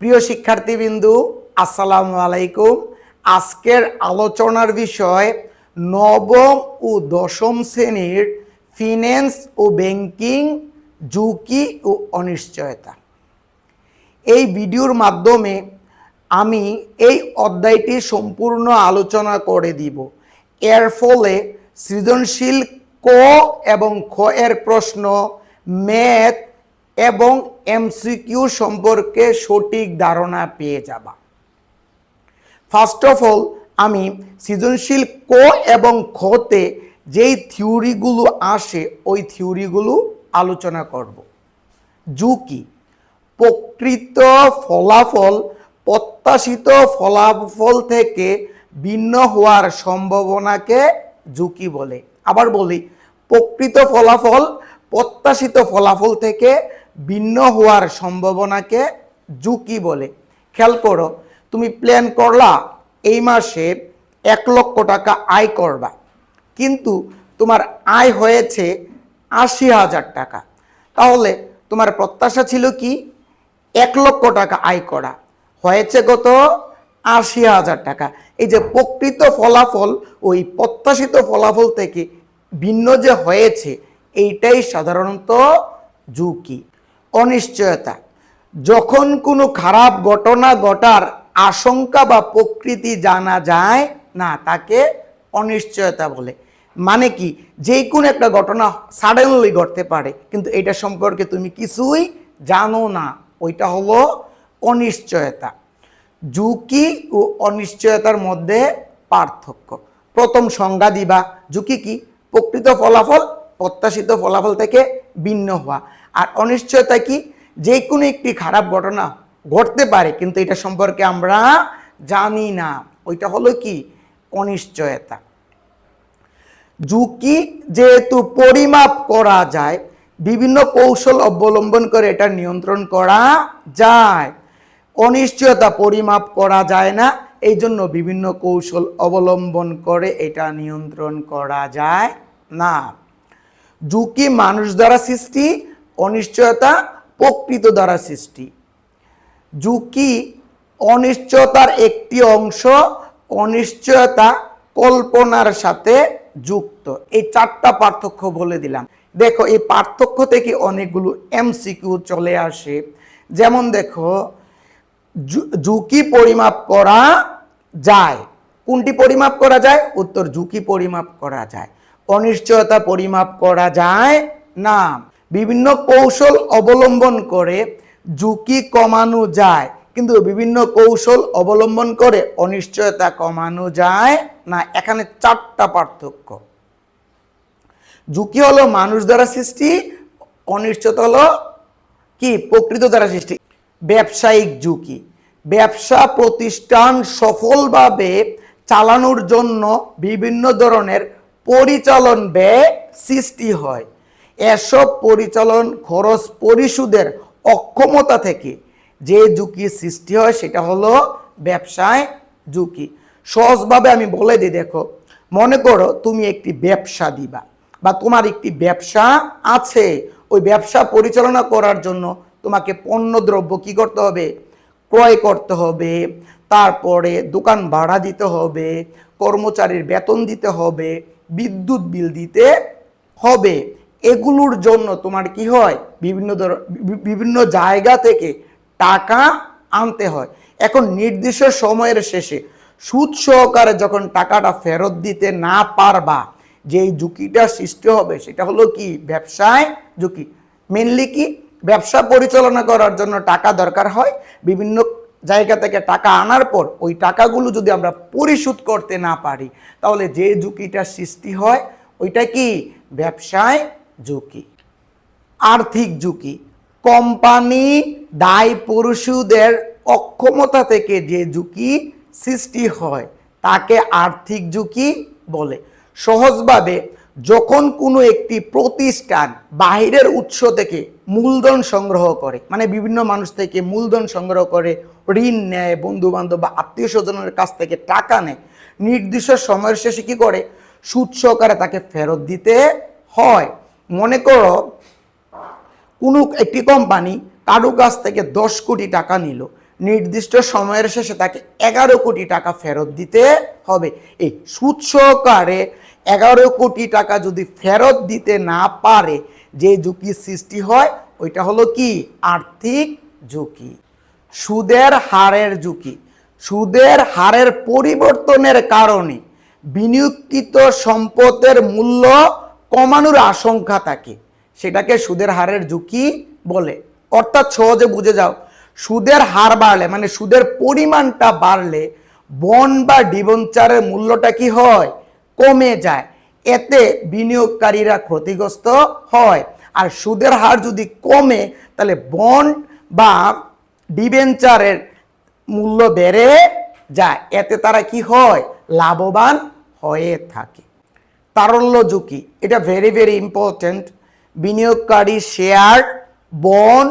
প্রিয় শিক্ষার্থীবৃন্দু, আসসালামু আলাইকুম। আজকের আলোচনার বিষয় নবম ও দশম শ্রেণির ফিন্যান্স ও ব্যাংকিং ঝুঁকি ও অনিশ্চয়তা। এই ভিডিওর মাধ্যমে আমি এই অধ্যায়টি সম্পূর্ণ আলোচনা করে দিব। এর ফলে সৃজনশীল ক এবং খ এর প্রশ্ন ম্যাথ এবং এমসিকিউ সম্পর্কে সঠিক ধারণা পেয়ে যাবা। ফার্স্ট অফ অল আমি সৃজনশীল ক এবং খতে যেই থিওরিগুলো আসে, ওই থিওরিগুলো আলোচনা করব। ঝুঁকি, প্রকৃত ফলাফল, প্রত্যাশিত ফলাফল থেকে ভিন্ন হওয়ার সম্ভাবনাকে ঝুঁকি বলে। আবার বলি, প্রকৃত ফলাফল, প্রত্যাশিত ফলাফল থেকে ভিন্ন হওয়ার সম্ভাবনাকে ঝুঁকি বলে। খেয়াল করো, তুমি প্ল্যান করলা, এই মাসে এক লক্ষ টাকা আয় করবা। কিন্তু তোমার আয় হয়েছে আশি হাজার টাকা। তাহলে তোমার প্রত্যাশা ছিল কি? এক লক্ষ টাকা আয় করা। হয়েছে কত? আশি হাজার টাকা। এই যে প্রকৃত ফলাফল, ওই প্রত্যাশিত ফলাফল থেকে ভিন্ন যে হয়েছে, এইটাই সাধারণত ঝুঁকি। অনিশ্চয়তা। যখন কোনো খারাপ ঘটনা ঘটার আশঙ্কা বা প্রকৃতি জানা যায়, না, তাকে অনিশ্চয়তা বলে। মানে কি? যে কোনো একটা ঘটনা সাডেনলি ঘটতে পারে, কিন্তু এটা সম্পর্কে তুমি কিছুই জানো না। ওইটা হলো অনিশ্চয়তা। ঝুঁকি ও অনিশ্চয়তার মধ্যে পার্থক্য। প্রথম সংজ্ঞা দিবা। ঝুঁকি কি? প্রকৃত ফলাফল, প্রত্যাশিত ফলাফল থেকে ভিন্ন হওয়া। আর অনিশ্চয়তা কি? যে কোনো একটি খারাপ ঘটনা ঘটতে পারে, কিন্তু এটা সম্পর্কে আমরা জানি না। ওইটা হলো কি? অনিশ্চয়তা। ঝুঁকি যেহেতু পরিমাপ করা যায়, বিভিন্ন কৌশল অবলম্বন করে এটা নিয়ন্ত্রণ করা যায়। অনিশ্চয়তা পরিমাপ করা যায় না এই জন্য বিভিন্ন কৌশল অবলম্বন করে এটা নিয়ন্ত্রণ করা যায় না। ঝুঁকি মানুষ দ্বারা সৃষ্টি অনিশ্চয়তা প্রকৃত দ্বারা সৃষ্টি। ঝুঁকি অনিশ্চয়তার একটি অংশ, অনিশ্চয়তা কল্পনার সাথে যুক্ত। এই চারটা পার্থক্য বলে দিলাম। দেখো, এই পার্থক্য থেকে অনেকগুলো এমসিকিউ চলে আসে। যেমন দেখো ঝুঁকি পরিমাপ করা যায়। কোনটি পরিমাপ করা যায়? উত্তর ঝুঁকি পরিমাপ করা যায়। অনিশ্চয়তা পরিমাপ করা যায় না। বিভিন্ন কৌশল অবলম্বন করে ঝুঁকি কমানো যায়। কিন্তু বিভিন্ন কৌশল অবলম্বন করে অনিশ্চয়তা কমানো যায় না, এখানে চারটা পার্থক্য। ঝুঁকি হলো মানুষ দ্বারা সৃষ্টি, অনিশ্চয়তা হলো কি? প্রকৃত দ্বারা সৃষ্টি। ব্যবসায়িক ঝুঁকি। ব্যবসা প্রতিষ্ঠান সফলভাবে চালানোর জন্য বিভিন্ন ধরনের পরিচালন ব্যয় সৃষ্টি হয়। এসব পরিচালন খরচ পরিশোধের অক্ষমতা থেকে যে ঝুঁকি সৃষ্টি হয় সেটা হলো ব্যবসায় ঝুঁকি। সহজভাবে আমি বলে দিই, দেখো, মনে করো তুমি একটি ব্যবসা দিবা বা তোমার একটি ব্যবসা আছে, ওই ব্যবসা পরিচালনা করার জন্য তোমাকে পণ্য দ্রব্য কি করতে হবে? ক্রয় করতে হবে, তারপরে দোকান ভাড়া দিতে হবে, কর্মচারীর বেতন দিতে হবে, বিদ্যুৎ বিল দিতে হবে। এগুলোর জন্য তোমার কি হয়? বিভিন্ন বিভিন্ন জায়গা থেকে টাকা আনতে হয়। এখন নির্দিষ্ট সময়ের শেষে সুদ সহকারে যখন টাকাটা ফেরত দিতে না পারবা, যেই ঝুঁকিটা সৃষ্টি হবে সেটা হলো কি? ব্যবসায় ঝুঁকি। মেনলি কি? ব্যবসা পরিচালনা করার জন্য টাকা দরকার হয়। বিভিন্ন জায়গা থেকে টাকা আনার পর ওই টাকাগুলো যদি আমরা পরিশোধ করতে না পারি, তাহলে যে ঝুঁকিটা সৃষ্টি হয়, ওইটা কি? ব্যবসায় ঝুঁকি। আর্থিক ঝুঁকি। কোম্পানি দায় পরিশোধের অক্ষমতা থেকে যে ঝুঁকি সৃষ্টি হয়, তাকে আর্থিক ঝুঁকি বলে। সহজভাবে যখন কোনো একটি প্রতিষ্ঠান বাহিরের উৎস থেকে মূলধন সংগ্রহ করে মানে বিভিন্ন মানুষ থেকে মূলধন সংগ্রহ করে, ঋণ নেয় বন্ধু বান্ধব বা আত্মীয় স্বজনের কাছ থেকে টাকা নেয়, নির্দিষ্ট সময়ের শেষে কি করে? সুদ সহকারে তাকে ফেরত দিতে হয়। মনে করো, কোনো একটি কোম্পানি কারও কাছ থেকে দশ কোটি টাকা নিল, নির্দিষ্ট সময়ের শেষে তাকে এগারো কোটি টাকা ফেরত দিতে হবে। এই সুদ সহকারে এগারো কোটি টাকা যদি ফেরত দিতে না পারে, যে ঝুঁকি সৃষ্টি হয়, ওইটা হলো কি? আর্থিক ঝুঁকি। সুদের হারের ঝুঁকি। সুদের হারের পরিবর্তনের কারণে বিনিয়োগকৃত সম্পদের মূল্য কমানোর আশঙ্কা থাকে। সেটাকে সুদের হারের ঝুঁকি বলে। অর্থাৎ সহজে বুঝে যাও, সুদের হার বাড়লে মানে সুদের পরিমাণটা বাড়লে বন বা ডিবঞ্চারের মূল্যটা কি হয়? কমে যায়। এতে বিনিয়োগকারীরা ক্ষতিগ্রস্ত হয়। আর সুদের হার যদি কমে, তাহলে বন্ড বা ডিবেঞ্চারের মূল্য বেড়ে যায়। এতে তারা কি হয়? লাভবান হয়ে থাকে। তারল্য ঝুঁকি। এটা ভেরি ভেরি ইম্পর্ট্যান্ট বিনিয়োগকারী শেয়ার বন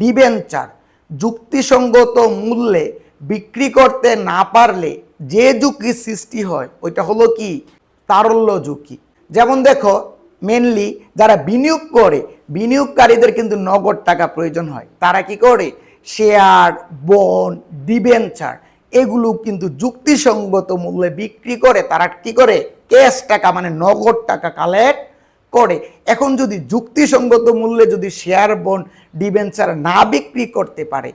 ডিবেঞ্চার যুক্তিসঙ্গত মূল্যে বিক্রি করতে না পারলে যে ঝুঁকি সৃষ্টি হয়, ওইটা হলো কি? তারল্য ঝুঁকি। যেমন দেখো মেনলি যারা বিনিয়োগ করে, বিনিয়োগকারীদের কিন্তু নগদ টাকা প্রয়োজন হয়। তারা কি করে? শেয়ার বন ডিবেঞ্চার এগুলো কিন্তু যুক্তিসঙ্গত মূল্যে বিক্রি করে, তারা কি করে? ক্যাশ টাকা মানে নগদ টাকা কালেক্ট করে। এখন যদি যুক্তিসঙ্গত মূল্যে যদি শেয়ার বন ডিবেঞ্চার না বিক্রি করতে পারে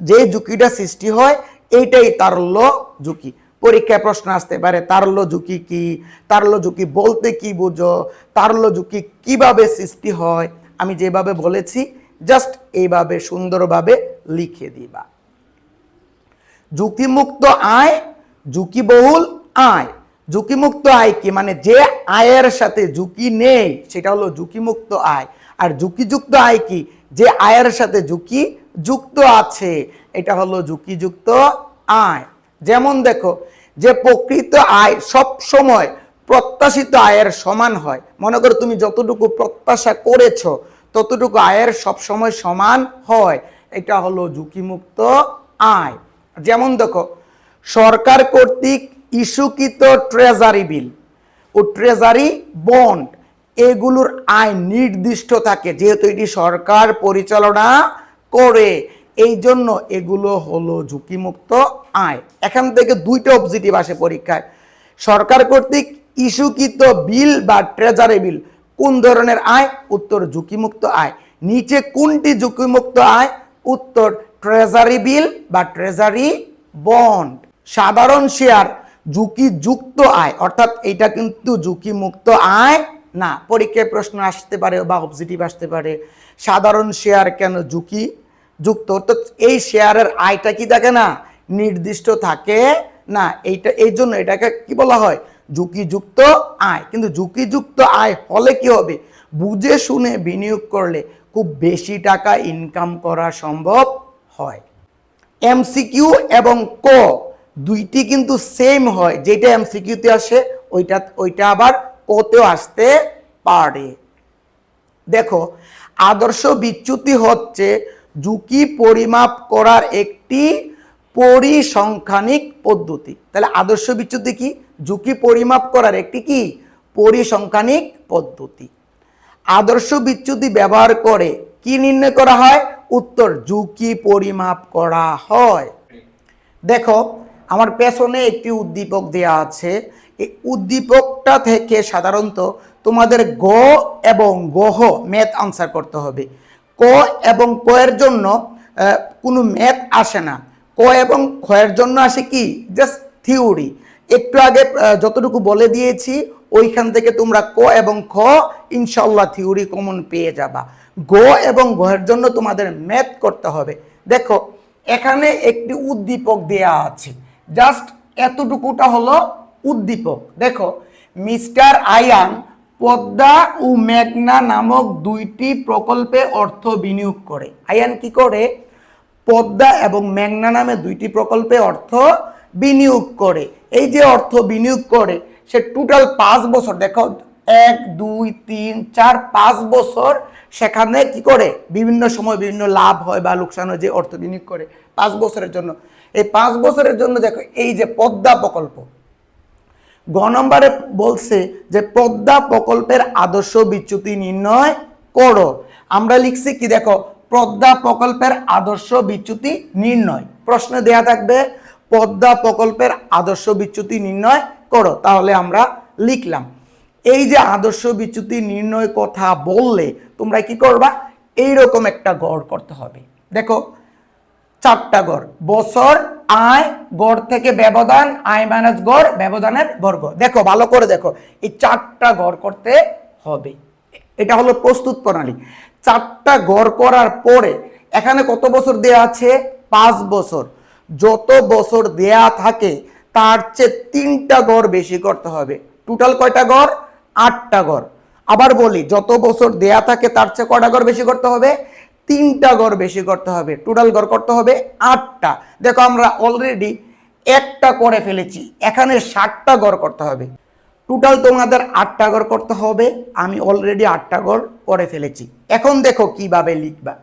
যে ঝুঁকিটা সৃষ্টি হয়, এইটাই তারল্য ঝুঁকি। পরীক্ষায় প্রশ্ন আসতে পারে, তারল্য ঝুঁকি কি? তারল্য ঝুঁকি বলতে কি বুঝো? তারল্য ঝুঁকি কীভাবে সৃষ্টি হয়? আমি যেভাবে বলেছি জাস্ট এইভাবে সুন্দরভাবে লিখে দিবা। ঝুঁকিমুক্ত আয়, ঝুঁকিবহুল আয়। ঝুঁকিমুক্ত আয় কি? মানে যে আয়ের সাথে ঝুঁকি নেই, সেটা হলো ঝুঁকিমুক্ত আয়। আর ঝুঁকিযুক্ত আয় কি? যে আয়ের সাথে ঝুঁকি যুক্ত আছে, এটা হলো ঝুঁকিযুক্ত আয়। যেমন দেখো, যে প্রকৃত আয় সব সময় প্রত্যাশিত আয়ের সমান হয়। মনে করো তুমি যতটুকু প্রত্যাশা করেছ, ততটুকু আয়ের সব সময় সমান হয়। এটা হলো ঝুঁকিমুক্ত আয়। যেমন দেখো, সরকার কর্তৃক ইস্যুকৃত ট্রেজারি বিল। ও ট্রেজারি বন্ড, এগুলোর আয় নির্দিষ্ট থাকে, যেহেতু এটি সরকার পরিচালনা করে। এই জন্য এগুলো হলো ঝুঁকিমুক্ত আয়। এখান থেকে দুইটা অবজেক্টিভ আসে পরীক্ষায়। সরকার কর্তৃক ইস্যুকৃত বিল বা ট্রেজারি বিল, কোন ধরনের আয়? উত্তর, ঝুঁকিমুক্ত আয়। নিচে কোনটি ঝুঁকিমুক্ত আয়? উত্তর, ট্রেজারি বিল বা ট্রেজারি বন্ড। সাধারণ শেয়ার ঝুঁকিযুক্ত আয়, অর্থাৎ এটা কিন্তু ঝুঁকিমুক্ত আয় না। পরীক্ষায় প্রশ্ন আসতে পারে বা অবজেক্টিভ আসতে পারে। সাধারণ শেয়ার কেন ঝুঁকি যুক্ত? অর্থাৎ এই শেয়ারের আয়টা কি থাকে না? নির্দিষ্ট থাকে না। এইটা, এই জন্য এটাকে কি বলা হয়? ঝুঁকিযুক্ত আয়। কিন্তু ঝুঁকিযুক্ত আয় হলে কি হবে? বুঝে শুনে বিনিয়োগ করলে খুব বেশি টাকা ইনকাম করা সম্ভব হয়। এমসিকিউ এবং ক দুইটি কিন্তু সেম হয়। যেটা এমসিকিউতে আসে, ওইটা ওইটা আবার কতেও আসতে পারে। দেখো, আদর্শ বিচ্যুতি হচ্ছে ঝুঁকি পরিমাপ করার একটি পরিসংখ্যানিক পদ্ধতি। তাহলে আদর্শ বিচ্যুতি কি? ঝুঁকি পরিমাপ করার একটি কি? পরিসংখ্যানিক পদ্ধতি। আদর্শ বিচ্যুতি ব্যবহার করে কি নির্ণয় করা হয়? উত্তর, ঝুঁকি পরিমাপ করা হয়। দেখো আমার পেছনে একটি উদ্দীপক দেয়া আছে। এই উদ্দীপকটা থেকে সাধারণত তোমাদের গ এবং গহ ম্যাথ আনসার করতে হবে। ক এবং ক এর জন্য কোনো ম্যাথ আসে না। ক এবং এর জন্য আসে কি? জাস্ট থিওরি একটু আগে যতটুকু বলে দিয়েছি, ওইখান থেকে তোমরা ক এবং খ ইনশাল্লাহ থিওরি কমন পেয়ে যাবা। গ এবং ঘ এর জন্য তোমাদের ম্যাথ করতে হবে। দেখো, এখানে একটি উদ্দীপক দেয়া আছে। জাস্ট এতটুকুটা হলো উদ্দীপক। দেখো, মিস্টার আয়ান পদ্মা ও মেঘনা নামক দুইটি প্রকল্পে অর্থ বিনিয়োগ করে। আয়ান কি করে? পদ্মা এবং মেঘনা নামে দুইটি প্রকল্পে অর্থ বিনিয়োগ করে। এই যে অর্থ বিনিয়োগ করে, সে টোটাল পাঁচ বছর, দেখো, এক, দুই, তিন, চার, পাঁচ বছর সেখানে কি করে? বিভিন্ন সময় বিভিন্ন লাভ হয় বা লোকসান হয় যে অর্থ বিনিয়োগ করে পাঁচ বছরের জন্য। এই পাঁচ বছরের জন্য দেখো, এই যে পদ্মা প্রকল্প। গ নম্বরে বলছে যে পদ্মা প্রকল্পের আদর্শ বিচ্যুতি নির্ণয় করো। আমরা লিখছি কি দেখো, পদ্মা প্রকল্পের আদর্শ বিচ্যুতি নির্ণয়। প্রশ্ন দেয়া থাকবে, পদ্মা প্রকল্পের আদর্শ বিচ্যুতি নির্ণয় করো। তাহলে আমরা লিখলাম, এই যে আদর্শ বিচ্যুতি নির্ণয় কথা বললে তোমরা কি করবা? এইরকম একটা গড় করতে হবে। দেখো চারটা গড়। বছর, আয়, গড় থেকে ব্যবধান, আয় মাইনাস গড়, ব্যবধানের বর্গ। দেখো, ভালো করে দেখো, এই চারটা গড় করতে হবে। এটা হলো প্রস্তুত প্রণালী। চারটা গড় করার পরে, এখানে কত বছর দেয়া আছে? পাঁচ বছর। যত বছর দেয়া থাকে, তার চেয়ে তিনটা গড় বেশি করতে হবে। টোটাল কয়টা গড়? আটটা গড়। আবার বলি, যত বছর দেয়া থাকে, তার চেয়ে কটা গড় বেশি করতে হবে? তিনটা গড় বেশি করতে হবে। টোটাল গড় করতে হবে আটটা। দেখো আমরা অলরেডি একটা করে ফেলেছি। এখানে ষাটটা গড় করতে হবে। টোটাল তোমাদের আটটা গড় করতে হবে। আমি অলরেডি আটটা গড় করে ফেলেছি। এখন দেখো কীভাবে লিখবা।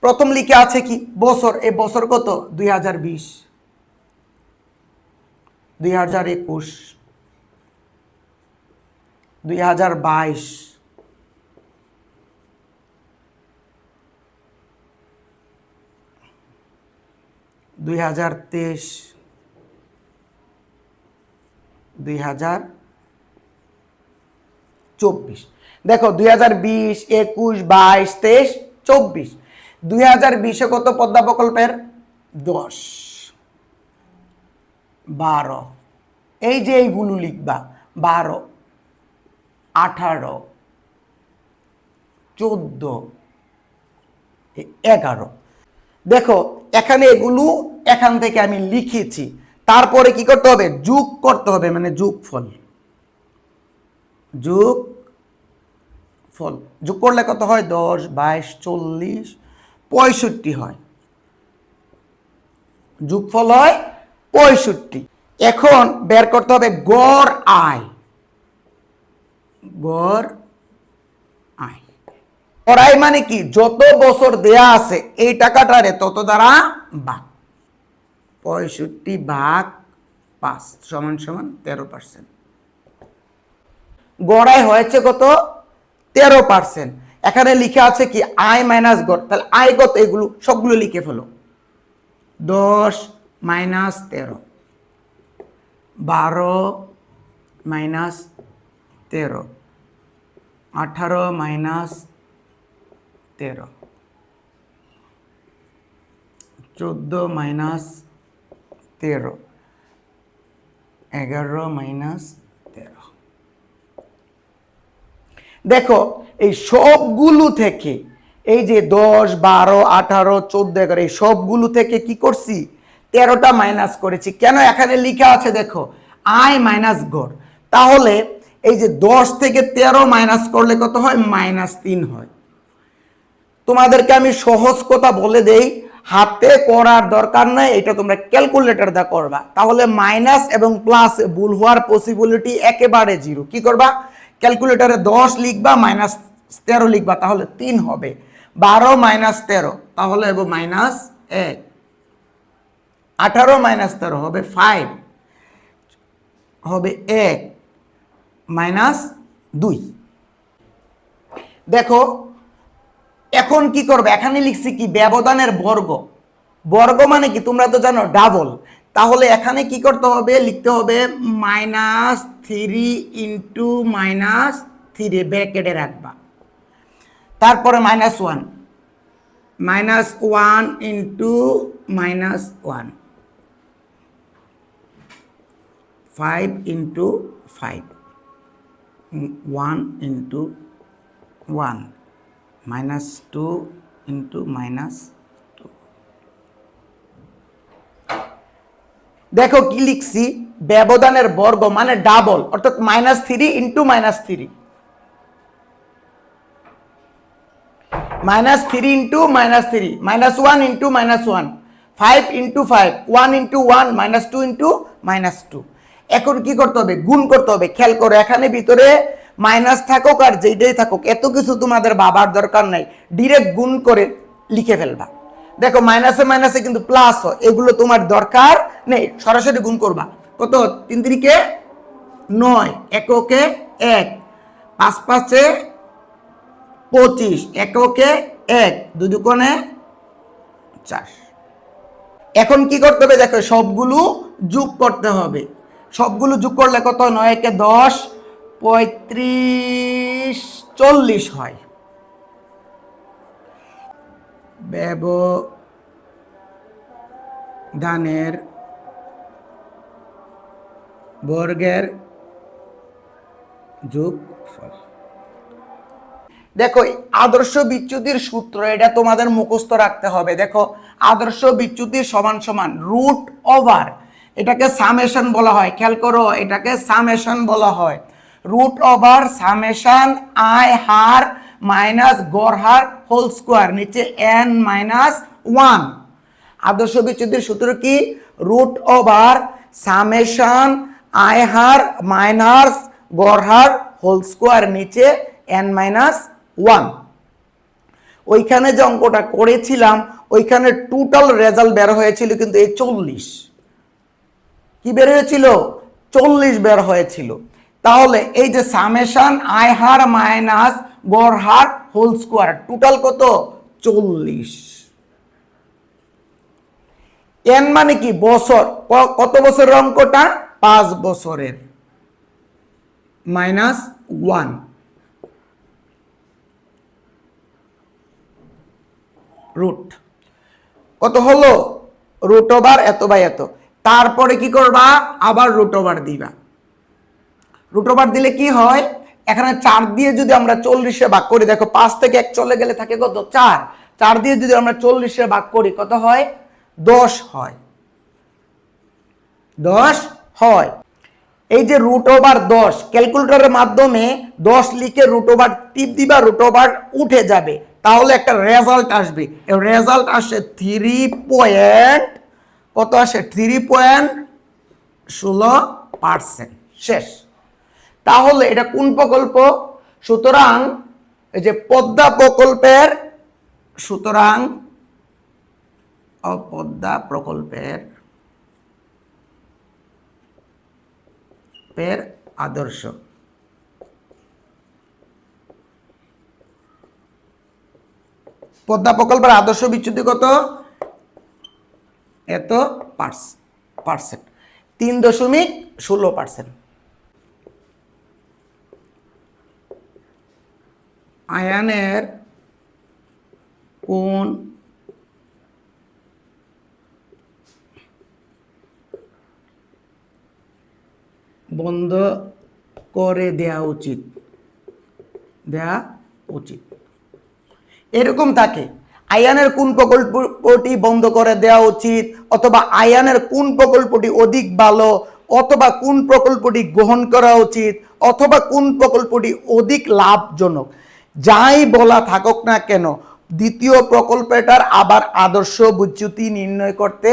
প্রথম লিখে আছে কি? বছর। এ বছর কত? দুই হাজার বিশ। দুই হাজার একুশ। দুই হাজার বাইশ। দুই হাজার তেইশ, দুই হাজার চব্বিশ। দেখো, দুই হাজার বিশ, একুশ, বাইশ, তেইশ, চব্বিশ। দুই হাজার বিশে কত পদ্মা প্রকল্পের? দশ। বারো। এই যে এইগুলো লিখবা, বারো, আঠারো, চোদ্দ, এগারো। দেখো, এখানে এগুলো এখান থেকে আমি লিখেছি। তারপরে কি করতে হবে? যোগ করতে হবে মানে যোগ ফল। যোগ ফল। যোগ করলে কত হয়? দশ, বাইশ, চল্লিশ, পঁয়ষট্টি হয়। যোগফল হয় পঁয়ষট্টি। এখন বের করতে হবে গড় আয়। গড় আয়। গড় আয় মানে কি? যত বছর দেয়া আছে, এই টাকাটারে তত দ্বারা ভাগ পঁয়ষট্টি ভাগ পাঁচ সমান সমান তেরো পার্সেন্ট। গড়ায় হয়েছে কত? তেরো পার্সেন্ট। এখানে লিখে আছে কি আয় মাইনাস গড়। তাহলে আয় কত এগুলো সবগুলো লিখে ফেলো। দশ মাইনাস তেরো। বারো মাইনাস তেরো। আঠারো মাইনাস তেরো। চোদ্দ মাইনাস তেরো। এগারো মাইনাস তেরো। দেখো, এই সবগুলো থেকে, এই যে দশ, বারো, আঠারো, চোদ্দ, এগারো, এই সবগুলো থেকে কি করছি? তেরোটা মাইনাস করেছি। কেন এখানে লেখা আছে দেখো আয় মাইনাস গড়। তাহলে এই যে দশ থেকে তেরো মাইনাস করলে কত হয়? মাইনাস তিন হয়। তোমাদেরকে আমি সহজ কথা বলে দেই হাতে করার দরকার নাই, এটা তোমরা ক্যালকুলেটর দা করবা। তাহলে মাইনাস এবং প্লাস ভুল হওয়ার পসিবিলিটি একেবারে জিরো কি করবা? ক্যালকুলেটরে দশ লিখবা মাইনাস তেরো লিখবা, তাহলে তিন হবে। বারো মাইনাস তেরো, তাহলে হবে মাইনাস এক। আঠারো মাইনাস তেরো হবে ফাইভ হবে এক। মাইনাস দুই। দেখো এখন কি করবে? এখানে লিখছি কি? ব্যবধানের বর্গ। বর্গ মানে কি? তোমরা তো জানো ডাবল তাহলে এখানে কি করতে হবে? লিখতে হবে minus three into minus three ব্র্যাকেটে রাখবা। তারপরে minus one minus one into minus one five into five one into one minus two into minus two. দেখো কি লিখছি? ব্যবধানের বর্গ মানে ডাবল অর্থাৎ minus three into minus three minus three into minus three minus one into minus one five into five one into one minus two into minus two এখন কি করতে হবে? গুণ করতে হবে। খেয়াল করো, এখানে ভিতরে মাইনাস থাকুক আর যেটাই থাকুক, এত কিছু তোমাদের বাবার দরকার নাই। ডিরেক্ট গুণ করে লিখে ফেলবা। দেখো, মাইনাসে মাইনাসে কিন্তু প্লাস হয়, এগুলো তোমার দরকার নেই। সরাসরি গুণ করবা। কত? তিন তিরিকে নয়, এককে এক। পাঁচ পাঁচে পঁচিশ, এককে এক। দুই দুকোণে চার। এখন কি করতে হবে? দেখো, সবগুলো যোগ করতে হবে। সবগুলো যোগ করলে কত নয়, একে দশ। পঁয়ত্রিশ, চল্লিশ হয়। ব্যবধানের বর্গের যোগফল। দেখো আদর্শ বিচ্যুতির সূত্র, এটা তোমাদের মুখস্থ রাখতে হবে। দেখো, আদর্শ বিচ্যুতির সমান সমান রুট ওভার। এটাকে সামেশন বলা হয়। খেয়াল করো, এটাকে সামেশন বলা হয়। রুট ওভার সামেশন আই হার মাইনাস গড় হার হোল স্কোয়ার নিচে এন মাইনাস ওয়ান আদর্শ বিচ্যুতির সূত্র কি? রুট ওভার সামেশন আই হার মাইনাস গড় হার হোল স্কোয়ার নিচে এন মাইনাস ওয়ান ওইখানে যে অঙ্কটা করেছিলাম, ওইখানে টোটাল রেজাল্ট বের হয়েছিল কিন্তু এই চল্লিশ। কি বের হয়েছিল? চল্লিশ বের হয়েছিল। তাহলে এই যে সামেশন আই হার মাইনাস গড় হার হোল স্কোয়ার টোটাল কত? চল্লিশ। এন মানে কি? বছর। কত বছরের অঙ্কটা? পাঁচ বছরের। Minus one. রুট। কত হলো? রুট ওভার এত বাই এত। তারপরে কি করবা? আবার রুট ওভার দিবা। রুট ওভার দিলে কি হয়? এখানে চার দিয়ে যদি আমরা চল্লিশে ভাগ করি, দেখো পাঁচ থেকে এক চলে গেলে থাকে কত? চার। চার দিয়ে যদি আমরা চল্লিশে ভাগ করি, কত হয়? দশ হয়। দশ হয়। এই যে রুট ওভার দশ ক্যালকুলেটরের মাধ্যমে দশ লিখে রুট ওভার টিপ দিবা রুট ওভার উঠে যাবে। তাহলে একটা রেজাল্ট আসবে। রেজাল্ট আসে থ্রি পয়েন্ট কত আসে? থ্রি পয়েন্ট ষোলো পার্সেন্ট শেষ। তাহলে এটা কোন প্রকল্প? সুতরাং এই যে পদ্মা প্রকল্পের, সুতরাং অপদ্মা প্রকল্পের পের আদর্শ। পদ্মা প্রকল্পের আদর্শ বিচ্যুতি কত? এত পার্সেন্ট। তিন দশমিক ষোলো পার্সেন্ট। আয়ানের কোন বন্ধ করে দেয়া উচিত? দেয়া উচিত। এরকম থাকে আয়ানের কোন প্রকল্পটি বন্ধ করে দেওয়া উচিত? অথবা আয়ানের কোন প্রকল্পটি অধিক ভালো? অথবা কোন প্রকল্পটি গ্রহণ করা উচিত? অথবা কোন প্রকল্পটি অধিক লাভজনক? যাই বলা থাকুক না কেন, দ্বিতীয় প্রকল্পটার আবার আদর্শ বিচ্যুতি নির্ণয় করতে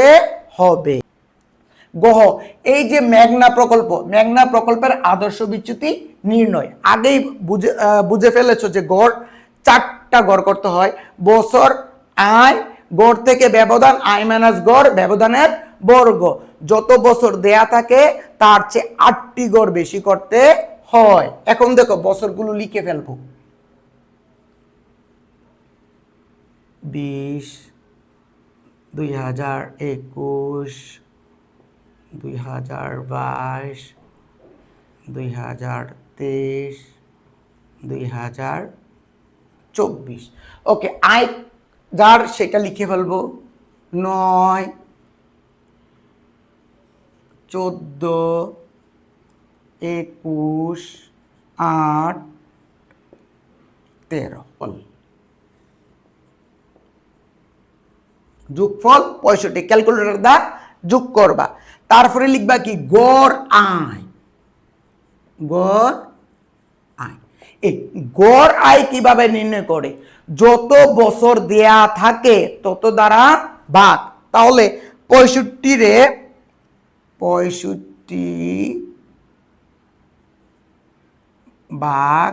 হবে। গহ, এই যে মেঘনা প্রকল্প, মেঘনা প্রকল্পের আদর্শ বিচ্যুতি নির্ণয়, আগেই বুঝে বুঝে ফেলেছো যে গড় চারটা গড় করতে হয়, বছর আয়, গড় থেকে ব্যবধান, আয় মাইনাস গড়, ব্যবধানের বর্গ। যত বছর দেয়া থাকে, তার চেয়ে আটটি গড় বেশি করতে হয়। এখন দেখো, বছরগুলো লিখে ফেলব। বিশ, দুই হাজার একুশ, দুই হাজার বাইশ, দুই হাজার তেইশ, দুই হাজার চব্বিশ। ওকে আয় যার সেটা লিখে ফেলব। নয়, চোদ্দ, একুশ, আট, তেরো। বল। যোগফল পঁয়ষট্টি ক্যালকুলেটর দা যোগ করবা। তারপরে লিখবা কি? গড় আয়। গড় আয়। এই গড় আয় কীভাবে নির্ণয় করে? যত বছর দেয়া থাকে, তত দ্বারা ভাগ তাহলে পঁয়ষট্টি রে পঁয়ষট্টি ভাগ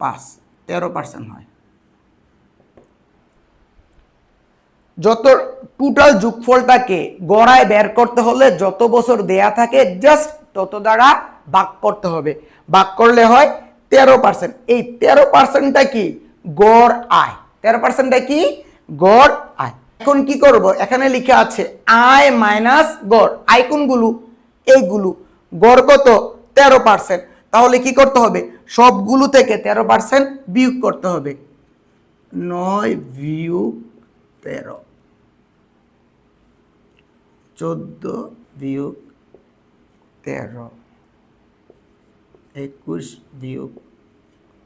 পাঁচ, তেরো পার্সেন্ট হয়। যত টোটাল যোগফলটাকে গড়ায় বের করতে হলে যত বছর দেয়া থাকে জাস্ট তত দ্বারা ভাগ করতে হবে। ভাগ করলে হয় তেরো পার্সেন্ট এই তেরো পার্সেন্টটা কি? গড় আয়। তেরো পার্সেন্টটা কি? গড় আয়। এখন কি করব? এখানে লিখে আছে আয় মাইনাস গড়। আয় কোনগুলো? এইগুলো। গড় কত? তেরো পার্সেন্ট তাহলে কি করতে হবে? সবগুলো থেকে তেরো পার্সেন্ট বিয়োগ করতে হবে। নয় বিয়োগ তেরো। চোদ্দ বিয়োগ তেরো। একুশ বিয়োগ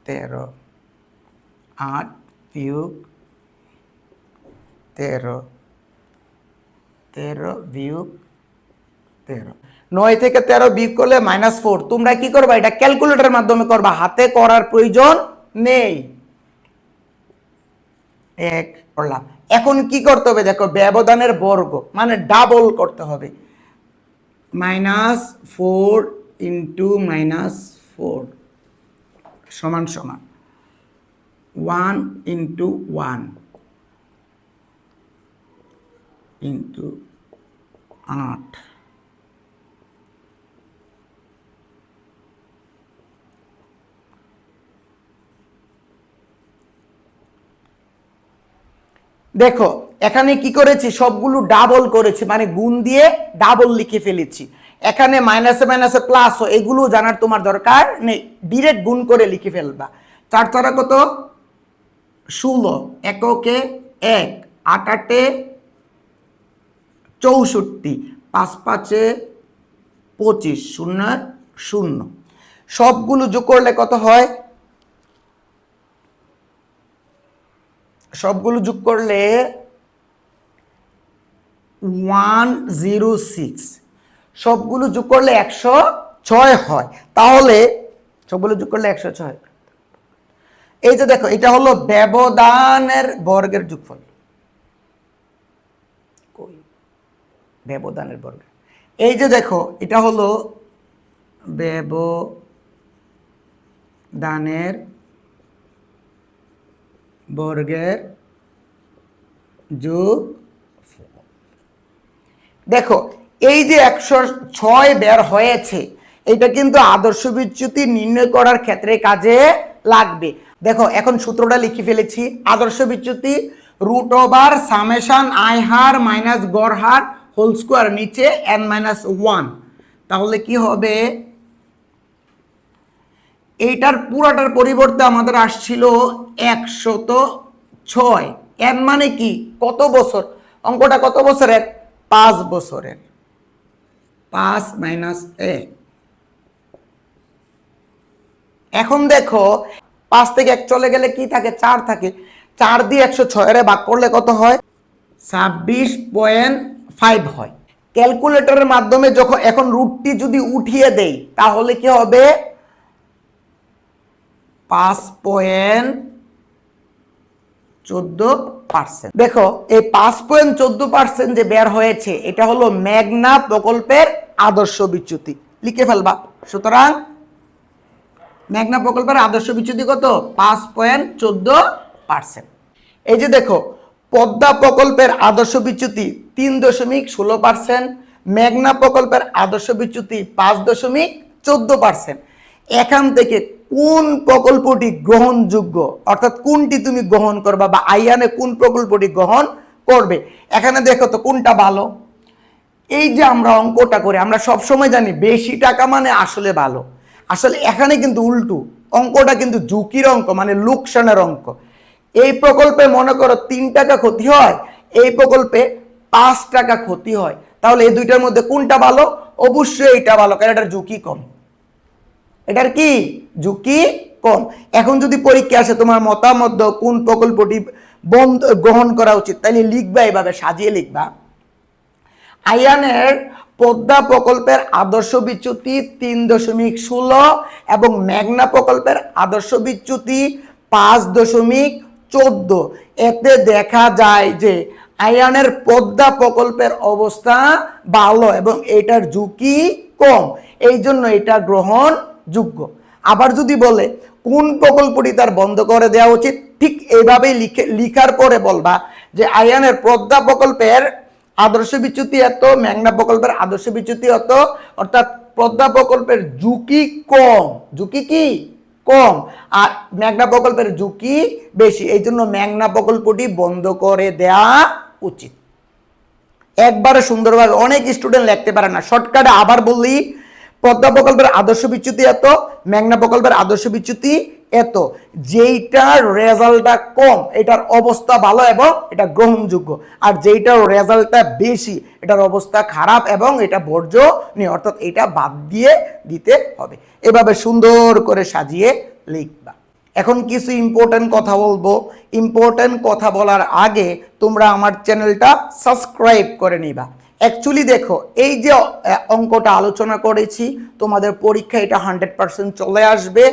তেরো। আট বিয়োগ তেরো। তেরো বিয়োগ তেরো। নয় থেকে তেরো বিয়োগ করলে মাইনাস ফোর তোমরা কি করবা? এটা ক্যালকুলেটরের মাধ্যমে করবা। হাতে করার প্রয়োজন নেই। এক, করলাম। এখন কি করতে হবে? দেখো, ব্যবধানের বর্গ মানে ডাবল করতে হবে। Minus four into minus four সমান সমান। ওয়ান ইন্টু ওয়ান ইন্টু আট। দেখো, এখানে কি করেছি? সবগুলো ডাবল করেছি মানে গুণ দিয়ে ডাবল লিখে ফেলেছি। এখানে মাইনাসে মাইনাসে প্লাস এগুলো জানার তোমার দরকার নেই। ডিরেক্ট গুণ করে লিখে ফেলবা। চার চারা কত? ষোলো। এককে এক আট আটে চৌষট্টি। পাঁচ পাঁচে পঁচিশ শূন্য শূন্য। সবগুলো যোগ করলে কত হয়? সবগুলো যোগ করলে ওয়ান জিরো সিক্স। সবগুলো যোগ করলে একশো ছয় হয়। তাহলে সবগুলো যোগ করলে একশো ছয়। এই যে দেখো, এটা হলো ব্যবধানের বর্গের যোগফল। ব্যবধানের বর্গ। এই যে দেখো, এটা হলো ব্যবধানের বর্গের যোগ দেখো, এই যে একশো ছয় বের হয়েছে, এটা কিন্তু আদর্শ বিচ্যুতি নির্ণয় করার ক্ষেত্রে কাজে লাগবে। দেখো, এখন সূত্রটা লিখে ফেলেছি। আদর্শ বিচ্যুতি রুট ওভার সামেশন আই হার মাইনাস গড় হার হোল স্কোয়ার নিচে এন মাইনাস ওয়ান তাহলে কি হবে? এইটার পুরাটার পরিবর্তে আমাদের আসছিল একশত ছয়। এর মানে কি? কত বছর? অঙ্কটা কত বছরের? পাঁচ বছরের। পাঁচ মাইনাস এক এখন দেখো, পাঁচ থেকে এক চলে গেলে কি থাকে? চার থাকে। চার দিয়ে একশো ছয়ের ভাগ করলে কত হয়? ছাব্বিশ পয়েন্ট ফাইভ হয়। ক্যালকুলেটরের মাধ্যমে যখন এখন রুটটি যদি উঠিয়ে দেই, তাহলে কি হবে? পাঁচ পয়েন্ট চোদ্দ পার্সেন্ট দেখো, এই পাঁচ পয়েন্ট চোদ্দ পার্সেন্ট যে বের হয়েছে, এটা হলো মেঘনা প্রকল্পের আদর্শ বিচ্যুতি। লিখে ফেলবা। সুতরাং মেঘনা প্রকল্পের আদর্শ বিচ্যুতি কত? পাঁচ পয়েন্ট চোদ্দ পার্সেন্ট এই যে দেখো, পদ্মা প্রকল্পের আদর্শ বিচ্যুতি তিন দশমিক ষোলো পার্সেন্ট মেঘনা প্রকল্পের আদর্শ বিচ্যুতি পাঁচ দশমিক চোদ্দ পার্সেন্ট এখান থেকে কোন প্রকল্পটি গ্রহণযোগ্য? অর্থাৎ কোনটি তুমি গ্রহণ করবা বা আইয়ানে কোন প্রকল্পটি গ্রহণ করবে? এখানে দেখো তো কোনটা ভালো? এই যে আমরা অঙ্কটা করি, আমরা সব সময় জানি বেশি টাকা মানে আসলে ভালো। আসলে এখানে কিন্তু উল্টো, অঙ্কটা কিন্তু ঝুঁকির অঙ্ক মানে লোকসানের অঙ্ক। এই প্রকল্পে মনে করো তিন টাকা ক্ষতি হয়, এই প্রকল্পে পাঁচ টাকা ক্ষতি হয়। তাহলে এই দুইটার মধ্যে কোনটা ভালো? অবশ্যই এটা ভালো, কারণ এটার ঝুঁকি কম। এটার কি? ঝুঁকি কম এখন যদি পরীক্ষা আসে তোমার মতামত কোন প্রকল্পটি বন্ধ, গ্রহণ করা উচিত তাহলে লিখবা এভাবে, সাজিয়ে লিখবা। আয়ানের পদ্মা প্রকল্পের আদর্শ বিচ্যুতি তিন দশমিক ষোলো এবং মেঘনা প্রকল্পের আদর্শ বিচ্যুতি পাঁচ দশমিক চোদ্দ। এতে দেখা যায় যে আয়ানের পদ্মা প্রকল্পের অবস্থা ভালো এবং এটার ঝুঁকি কম। এই জন্য এটা গ্রহণযোগ্য আবার যদি বলে, কোন প্রকল্পটি তার বন্ধ করে দেওয়া উচিত? ঠিক এইভাবেই লিখে, লিখার পরে বলবা যে, আয়ানের পদ্মা প্রকল্পের আদর্শ বিচ্যুতি এত মেঘনা প্রকল্পের আদর্শ বিচ্যুতি এত অর্থাৎ পদ্মা প্রকল্পের ঝুঁকি কম। ঝুঁকি কি? কম। আর মেঘনা প্রকল্পের ঝুঁকি বেশি। এই জন্য মেঘনা প্রকল্পটি বন্ধ করে দেওয়া উচিত। একবারে সুন্দরভাবে অনেক স্টুডেন্ট লিখতে পারে না। শর্টকাটে আবার বললি পদ্মা প্রকল্পের আদর্শ বিচ্যুতি এত, মেঘনা প্রকল্পের আদর্শ বিচ্যুতি এত। যেইটার রেজাল্টটা কম, এটার অবস্থা ভালো এবং এটা গ্রহণযোগ্য। আর যেইটার রেজাল্টটা বেশি, এটার অবস্থা খারাপ এবং এটা বর্জনীয় অর্থাৎ এটা বাদ দিয়ে দিতে হবে। এভাবে সুন্দর করে সাজিয়ে লিখবা। এখন কিছু ইম্পর্টেন্ট কথা বলব। ইম্পর্টেন্ট কথা বলার আগে তোমরা আমার চ্যানেলটা সাবস্ক্রাইব করে নিবা। অ্যাকচুয়ালি দেখো, এই যে অঙ্কটা আলোচনা করেছি, তোমাদের পরীক্ষা এটা হান্ড্রেড পার্সেন্ট চলে আসবে।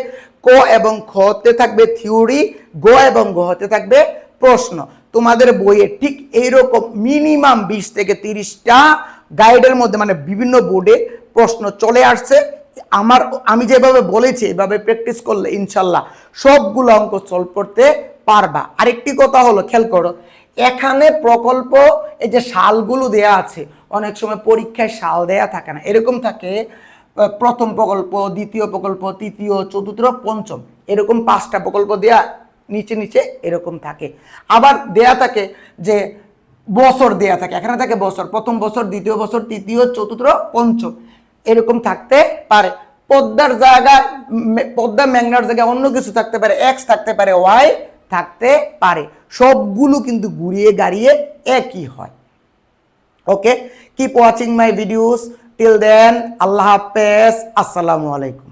ক এবং খতে থাকবে থিওরি গ এবং গহতে থাকবে প্রশ্ন। তোমাদের বইয়ে ঠিক এইরকম মিনিমাম বিশ থেকে তিরিশটা গাইডের মধ্যে মানে বিভিন্ন বোর্ডে প্রশ্ন চলে আসছে। আমার, আমি যেভাবে বলেছি, এভাবে প্র্যাকটিস করলে ইনশাল্লাহ সবগুলো অঙ্ক সলভ করতে পারবা। আরেকটি কথা হলো, খেয়াল করো এখানে প্রকল্প, এই যে সালগুলো দেয়া আছে, অনেক সময় পরীক্ষায় সাল দেয়া থাকে না। এরকম থাকে প্রথম প্রকল্প, দ্বিতীয় প্রকল্প, তৃতীয়, চতুর্থ, পঞ্চম। এরকম পাঁচটা প্রকল্প দেয়া নিচে নিচে এরকম থাকে। আবার দেয়া থাকে যে বছর দেয়া থাকে। এখানে থাকে বছর, প্রথম বছর, দ্বিতীয় বছর, তৃতীয়, চতুর্থ, পঞ্চম। এরকম থাকতে পারে। পদ্মার জায়গায় পদ্মা মেঘনার জায়গায় অন্য কিছু থাকতে পারে। এক্স থাকতে পারে ওয়াই থাকতে পারে। সবগুলো কিন্তু ঘুরিয়ে গাড়িয়ে একই হয়। Okay keep watching my videos till then আল্লাহ হাফেজ। আসসালামু আলাইকুম।